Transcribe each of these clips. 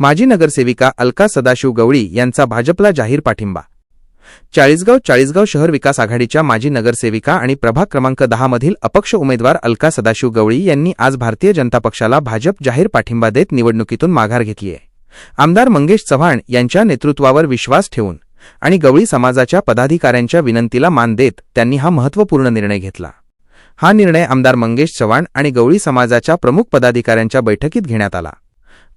माजी नगरसेविका अलका सदाशिव गवळी यांचा भाजपला जाहीर पाठिंबा. चाळीसगाव चाळीसगाव शहर विकास आघाडीच्या माजी नगरसेविका आणि प्रभाग क्रमांक दहा मधील अपक्ष उमेदवार अलका सदाशिव गवळी यांनी आज भारतीय जनता पक्षाला भाजप जाहीर पाठिंबा देत निवडणुकीतून माघार घेतली आहे. आमदार मंगेश चव्हाण यांच्या नेतृत्वावर विश्वास ठेवून आणि गवळी समाजाच्या पदाधिकाऱ्यांच्या विनंतीला मान देत त्यांनी हा महत्त्वपूर्ण निर्णय घेतला. हा निर्णय आमदार मंगेश चव्हाण आणि गवळी समाजाच्या प्रमुख पदाधिकाऱ्यांच्या बैठकीत घेण्यात आला.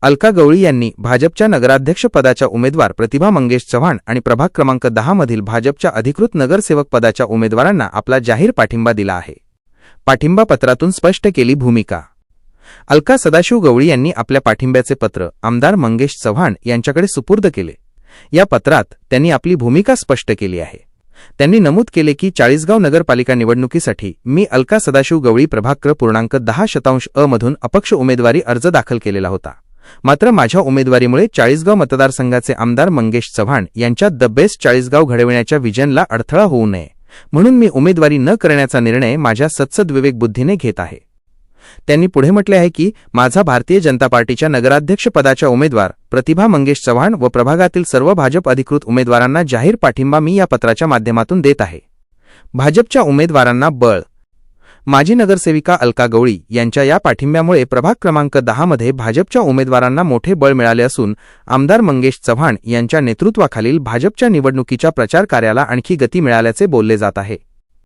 अलका गवळी यांनी भाजपच्या नगराध्यक्षपदाच्या उमेदवार प्रतिभा मंगेश चव्हाण आणि प्रभाग क्रमांक दहा मधील भाजपच्या अधिकृत नगरसेवक पदाच्या उमेदवारांना आपला जाहीर पाठिंबा दिला आहे. पाठिंबा पत्रातून स्पष्ट केली भूमिका. अलका सदाशिव गवळी यांनी आपल्या पाठिंब्याचे पत्र आमदार मंगेश चव्हाण यांच्याकडे सुपूर्द केले. या पत्रात त्यांनी आपली भूमिका स्पष्ट केली आहे. त्यांनी नमूद केले की चाळीसगाव नगरपालिका निवडणुकीसाठी मी अलका सदाशिव गवळी प्रभाग क्र पूर्णांक दहा शतांश अ मधून अपक्ष उमेदवारी अर्ज दाखल केलेला होता. मात्र माझ्या उमेदवारीमुळे चाळीसगाव मतदारसंघाचे आमदार मंगेश चव्हाण यांच्या द बेस्ट चाळीसगाव घडविण्याच्या विजनला अडथळा होऊ नये. म्हणून मी उमेदवारी न करण्याचा निर्णय माझ्या सत्सद विवेकबुद्धीने घेत आहे. त्यांनी पुढे म्हटले आहे की माझा भारतीय जनता पार्टीच्या नगराध्यक्षपदाच्या उमेदवार प्रतिभा मंगेश चव्हाण व प्रभागातील सर्व भाजप अधिकृत उमेदवारांना जाहीर पाठिंबा मी या पत्राच्या माध्यमातून देत आहे. भाजपच्या उमेदवारांना बळ माजी नगरसेविका अलका गवळी यांच्या या पाठिंब्यामुळे प्रभाग क्रमांक दहामध्ये भाजपच्या उमेदवारांना मोठे बळ मिळाले असून आमदार मंगेश चव्हाण यांच्या नेतृत्वाखालील भाजपच्या निवडणुकीच्या प्रचार कार्याला आणखी गती मिळाल्याचे बोलले जात आहे.